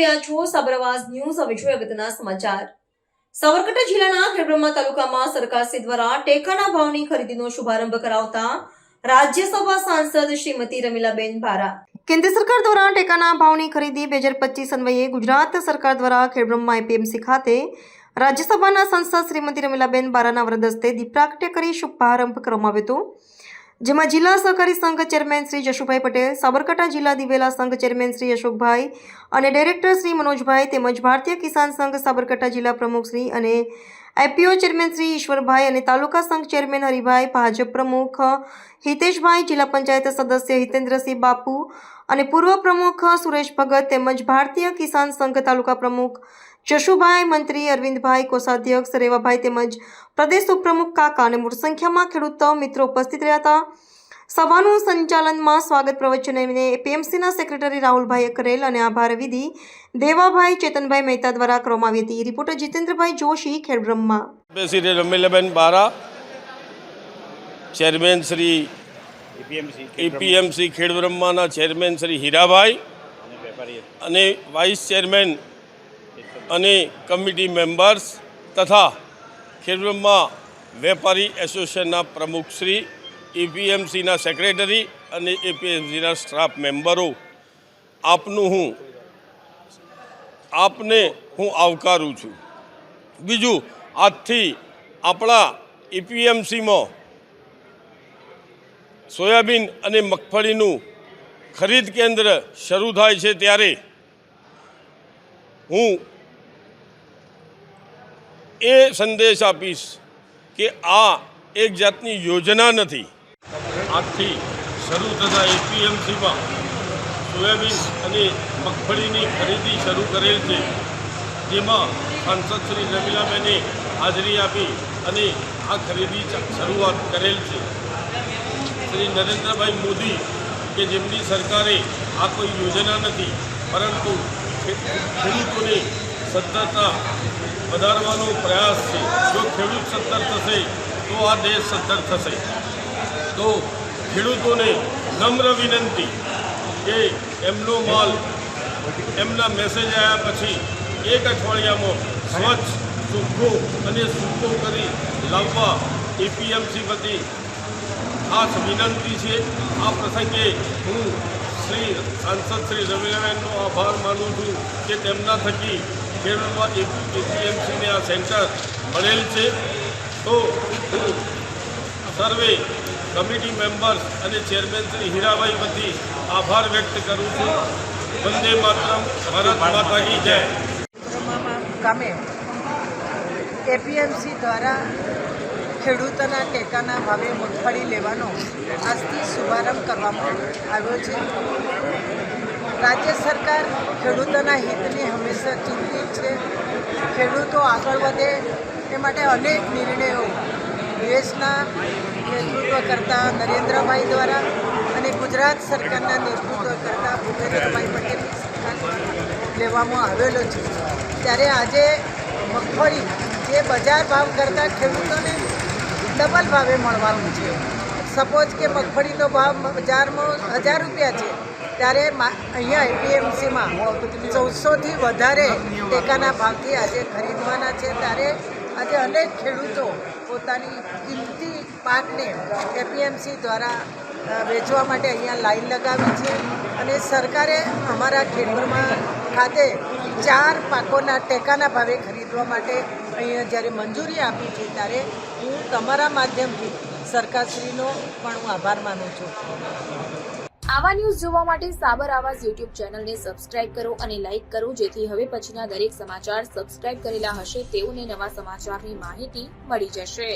રહ્યા છો સાબરવાસ ન્યૂઝ. હવે જોઈએ અગત્યના સમાચાર. સાબરકાંઠા જિલ્લાના ખેડબ્રહ્મા તાલુકામાં સરકારશ્રી દ્વારા ટેકાના ભાવની ખરીદીનો શુભારંભ કરાવતા રાજ્યસભા સાંસદ શ્રીમતી રમીલાબેન ભારા. કેન્દ્ર સરકાર દ્વારા ટેકાના ભાવની ખરીદી બે હજાર પચીસ અન્વયે ગુજરાત સરકાર દ્વારા ખેડબ્રહ્મા એપીએમસી ખાતે રાજ્યસભાના સાંસદ શ્રીમતી રમીલાબેન બારાના વરદસ્તે દીપ કરી શુભારંભ કરવામાં આવ્યો હતો. જેમાં જિલ્લા સહકારી સંઘ ચેરમેન શ્રી જશુભાઈ પટેલ, સાબરકાંઠા જિલ્લા દિવેલા સંઘ ચેરમેન શ્રી અશોકભાઈ અને ડાયરેક્ટર શ્રી મનોજભાઈ તેમજ ભારતીય કિસાન સંઘ સાબરકાંઠા જિલ્લા પ્રમુખ શ્રી અને આઈપીઓ ચેરમેન શ્રી ઈશ્વરભાઈ અને તાલુકા સંઘ ચેરમેન હરિભાઈ, ભાજપ પ્રમુખ હિતેશભાઈ, જિલ્લા પંચાયત સદસ્ય હિતેન્દ્રસિંહ બાપુ અને પૂર્વ પ્રમુખ સુરેશ ભગત તેમજ ભારતીય કિસાન સંઘ તાલુકા પ્રમુખ જશુભાઈ મંત્રી અરવિંદભાઈ કોષાધ્યક્ષ રેવાભાઈ તેમજ પ્રદેશ ઉપપ્રમુખ કાકા અને મોટી સંખ્યામાં ખેડૂત મિત્રો ઉપસ્થિત રહ્યા હતા. સભાનું સંચાલનમાં સ્વાગત પ્રવચન પીએમસીના એપીએમસીના સેક્રેટરી રાહુલભાઈએ કરેલ અને આભાર વિધિ દેવાભાઈ ચેતનભાઈ મહેતા દ્વારા કરવામાં આવી હતી. Reporter Jitendrabhai Joshi Khedbrahma. Ramilaben Bara chairman Shri APMC APMC ખેડબ્રહ્માના chairman Shri Hirabhai અને વાઇસ ચેરમેન અને કમિટી મેમ્બર્સ તથા ખેડૂતમાં વેપારી એસોસિએશનના પ્રમુખશ્રી એપીએમસીના સેક્રેટરી અને એપીએમસીના સ્ટાફ મેમ્બરો, આપનું હું, આપને હું આવકારું છું. બીજું, આજથી આપણા એપીએમસીમાં સોયાબીન અને મગફળીનું ખરીદ કેન્દ્ર શરૂ થાય છે ત્યારે હું એ સંદેશ આપીશ કે આ એક જાતની યોજના નથી. આજથી શરૂ થતા એપીએમસીમાં સોયાબીન અને મગફળીની ખરીદી શરૂ કરેલ છે, જેમાં સાંસદ શ્રી રમીલાબેને હાજરી આપી અને આ ખરીદી શરૂઆત કરેલ છે. શ્રી નરેન્દ્રભાઈ મોદી કે જેમની સરકારે આ કોઈ યોજના નથી, પરંતુ ખેડૂતોની સત્તરતા વધારવાનો પ્રયાસ છે. જો ખેડૂત સત્તર થશે, તો આ દેશ સત્તર થશે. તો ખેડૂતોને નમ્ર વિનંતી કે એમનો માલ એમના મેસેજ આવ્યા પછી એક અઠવાડિયામાં સ્વચ્છ, સૂકો અને સૂકો કરી લાવવા એપીએમસી વતી ખાસ વિનંતી છે. આ પ્રસંગે હું શ્રી સાંસદ શ્રી રવિનારાયણનો આભાર માનું છું કે તેમના થકી ખેડૂતમાં એપીએમસીને આ સેન્ટર મળેલ છે. તો હું સર્વે કમિટી મેમ્બર્સ અને ચેરમેન શ્રી હીરાભાઈ વતી આભાર વ્યક્ત કરું છું. વંદે માતરમ, ભારત માતા કી જય. એપીએમસી દ્વારા ખેડૂતોના ટેકાના ભાવે મગફળી લેવાનો આજથી શુભારંભ કરવામાં આવ્યો છે. રાજ્ય સરકાર ખેડૂતોના હિતની હંમેશા ચિંતિત છે. ખેડૂતો આગળ વધે એ માટે અનેક નિર્ણયો દેશના નેતૃત્વ કરતા નરેન્દ્રભાઈ દ્વારા અને ગુજરાત સરકારના નેતૃત્વ કરતા ભૂપેન્દ્રભાઈ પટેલની લેવામાં આવેલો છે. ત્યારે આજે મગફળી જે બજાર ભાવ કરતાં ખેડૂતોને ડબલ ભાવે મળવાનું છે. સપોઝ કે મગફળીનો ભાવ બજારમાં હજાર રૂપિયા છે, ત્યારે અહીંયા એપીએમસીમાં ચૌદસોથી વધારે ટેકાના ભાવથી આજે ખરીદવાના છે. ત્યારે આજે અનેક ખેડૂતો પોતાની કિંમતી પાકને એપીએમસી દ્વારા વેચવા માટે અહીંયા લાઈન લગાવી છે. અને સરકારે અમારા ખેડૂતમાં ખાતે ચાર પાકોના ટેકાના ભાવે ખરીદવા માટે અહીંયા જ્યારે મંજૂરી આપી છે, ત્યારે હું તમારા માધ્યમથી સરકારશ્રીનો પણ હું આભાર માનું છું. આવા ન્યૂઝ જોવા માટે સાબર આવાજ યુટ્યુબ ચેનલને સબસ્ક્રાઇબ કરો અને લાઇક કરો, જેથી હવે પછીના દરેક સમાચાર સબસ્ક્રાઇબ કરેલા હશે, તેઓને નવા સમાચારની માહિતી મળી જશે.